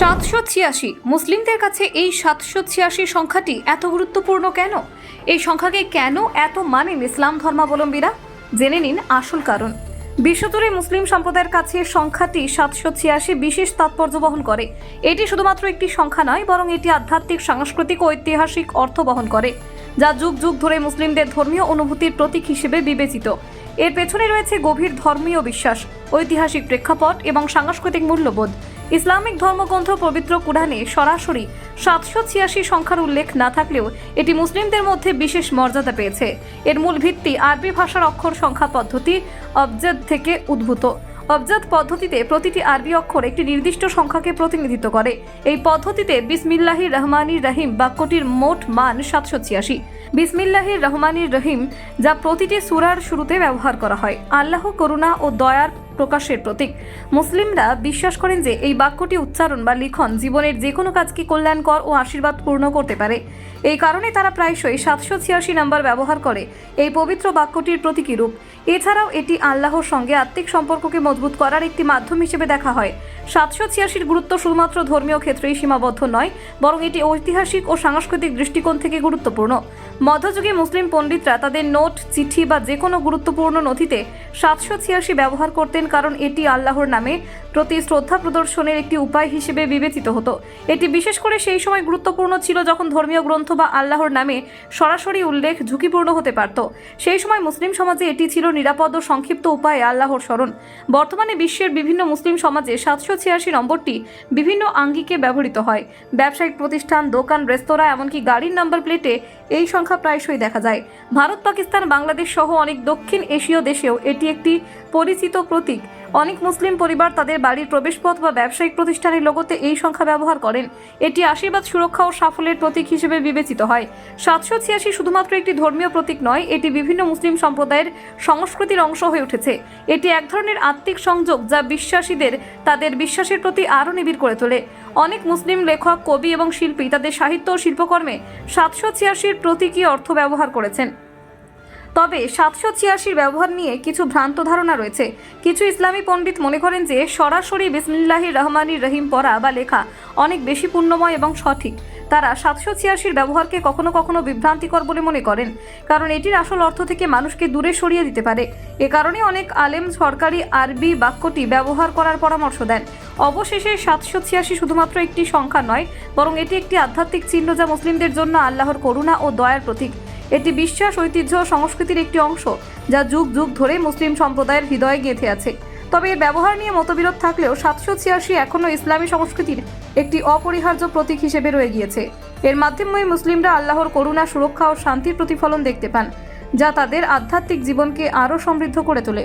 সাতশো ছিয়াশি। মুসলিমদের কাছে এই সাতশো ছিয়াশি সংখ্যাটি এত গুরুত্বপূর্ণ কেন? এই সংখ্যাকে কেন এত মানেন ইসলাম ধর্মাবলম্বীরা? জেনে নিন আসল কারণ। বিশ্বজুড়ে মুসলিম সম্প্রদায়ের কাছে সংখ্যাটি সাতশো ছিয়াশি বিশেষ তাৎপর্য বহন করে। এটি শুধুমাত্র একটি সংখ্যা নয়, বরং এটি আধ্যাত্মিক, সাংস্কৃতিক ও ঐতিহাসিক অর্থ বহন করে, যা যুগ যুগ ধরে মুসলিমদের ধর্মীয় অনুভূতির প্রতীক হিসেবে বিবেচিত। এর পেছনে রয়েছে গভীর ধর্মীয় বিশ্বাস, ঐতিহাসিক প্রেক্ষাপট এবং সাংস্কৃতিক মূল্যবোধ। ইসলামিক ধর্মগ্রন্থ পবিত্র কুরআনে সরাসরি সাতশো ছিয়াশি সংখ্যার উল্লেখ না থাকলেও এটি মুসলিমদের মধ্যে বিশেষ মর্যাদা পেয়েছে। এর মূল ভিত্তি আরবি ভাষার অক্ষর সংখ্যা পদ্ধতি অবজেদ থেকে উদ্ভূত। অবজাত পদ্ধতিতে প্রতিটি আরবি অক্ষর একটি নির্দিষ্ট সংখ্যাকে প্রতিনিধিত্ব করে। এই পদ্ধতিতে বিসমিল্লাহির রহমানির রহিম বাক্যটির মোট মান সাতশো ছিয়াশি। বিসমিল্লাহির রহমানির রহিম যা প্রতিটি সুরার শুরুতে ব্যবহার করা হয়। আল্লাহ করুণা ও দয়ার প্রকাশের প্রতীক। মুসলিমরা বিশ্বাস করেন যে এই বাক্যটি উচ্চারণ বা লিখন জীবনের যে কোনো কাজকে কল্যাণকর ও আশীর্বাদ পূর্ণ করতে পারে। এই কারণে তারা প্রায়শই সাতশো ছিয়াশি নাম্বার ব্যবহার করে এই পবিত্র বাক্যটির প্রতীকী রূপ। এছাড়াও এটি আল্লাহর সঙ্গে আত্মিক সম্পর্ককে মজবুত করার একটি মাধ্যম হিসেবে দেখা হয়। সাতশো ছিয়াশির গুরুত্ব শুধুমাত্র ধর্মীয় ক্ষেত্রেই সীমাবদ্ধ নয়, বরং এটি ঐতিহাসিক ও সাংস্কৃতিক দৃষ্টিকোণ থেকে গুরুত্বপূর্ণ। মধ্যযুগে মুসলিম পণ্ডিতরা তাদের নোট, চিঠি বা যে কোনো গুরুত্বপূর্ণ নথিতে সাতশো ছিয়াশি ব্যবহার করতেন কারণ এটি আল্লাহর নামে প্রতি শ্রদ্ধা প্রদর্শনের একটি উপায় হিসেবে বিবেচিত হতো। এটি বিশেষ করে সেই সময় গুরুত্বপূর্ণ ছিল যখন ধর্মীয় গ্রন্থ বা আল্লাহর নামে সরাসরি উল্লেখ ঝুঁকিপূর্ণ হতে পারত। সেই সময় মুসলিম সমাজে এটি ছিল নিরাপদ ও সংক্ষিপ্ত উপায়ে আল্লাহর স্মরণ। বর্তমানে বিশ্বের বিভিন্ন মুসলিম সমাজে সাতশো ছিয়াশি নম্বরটি বিভিন্ন আঙ্গিকে ব্যবহৃত হয়। ব্যবসায়িক প্রতিষ্ঠান, দোকান, রেস্তোরাঁ, এমনকি গাড়ির নাম্বার প্লেটে এই সংখ্যা প্রায়শই দেখা যায়। ভারত, পাকিস্তান, বাংলাদেশ সহ অনেক দক্ষিণ এশীয় দেশেও এটি একটি পরিচিত প্রতীক। অনেক মুসলিম পরিবার তাদের বাড়ির প্রবেশপথ বা ব্যবসায়িক প্রতিষ্ঠানের লোগোতে এই সংখ্যা ব্যবহার করেন। এটি আশীর্বাদ, সুরক্ষা ও সাফল্যের প্রতীক হিসেবে বিবেচিত হয়। সাতশো ছিয়াশি শুধুমাত্র একটি ধর্মীয় প্রতীক নয়, এটি বিভিন্ন মুসলিম সম্প্রদায়ের সংস্কৃতির অংশ হয়ে উঠেছে। এটি এক ধরনের আত্মিক সংযোগ যা বিশ্বাসীদের, তাদের বিশ্বাসের প্রতি আরও নিবিড় করে তোলে। অনেক মুসলিম লেখক, কবি এবং শিল্পী তাদের সাহিত্য ও শিল্পকর্মে সাতশো ছিয়াশির প্রতীকী অর্থ ব্যবহার করেছেন। তবে সাতশো ছিয়াশির ব্যবহার নিয়ে কিছু ভ্রান্ত ধারণা রয়েছে। কিছু ইসলামী পণ্ডিত মনে করেন যে, সরাসরি বিসমিল্লাহির রহমানির রহিম পড়া বা লেখা অনেক বেশি পুণ্যময় এবং সঠিক। তারা সাতশো ছিয়াশির ব্যবহারকে কখনো কখনো বিভ্রান্তিকর বলে মনে করেন, কারণ এটির আসল অর্থ থেকে মানুষকে দূরে সরিয়ে দিতে পারে। এ কারণে অনেক আলেম সরকারি আরবি বাক্যটি ব্যবহার করার পরামর্শ দেন। অবশেষে সাতশো ছিয়াশি শুধুমাত্র একটি সংখ্যা নয়, বরং এটি একটি আধ্যাত্মিক চিহ্ন যা মুসলিমদের জন্য আল্লাহর করুণা ও দয়ার প্রতীক। এটি বিশ্বাস, ঐতিহ্য সংস্কৃতির একটি অংশ, যা যুগ যুগ ধরে মুসলিম সম্প্রদায়ের হৃদয়ে গেঁথে আছে। তবে এর ব্যবহার নিয়ে মতবিরোধ থাকলেও সাতশো ছিয়াশি এখনও ইসলামী সংস্কৃতির একটি অপরিহার্য প্রতীক হিসেবে রয়ে গিয়েছে। এর মাধ্যমে মুসলিমরা আল্লাহর করুণা, সুরক্ষা ও শান্তির প্রতিফলন দেখতে পান, যা তাদের আধ্যাত্মিক জীবনকে আরও সমৃদ্ধ করে তোলে।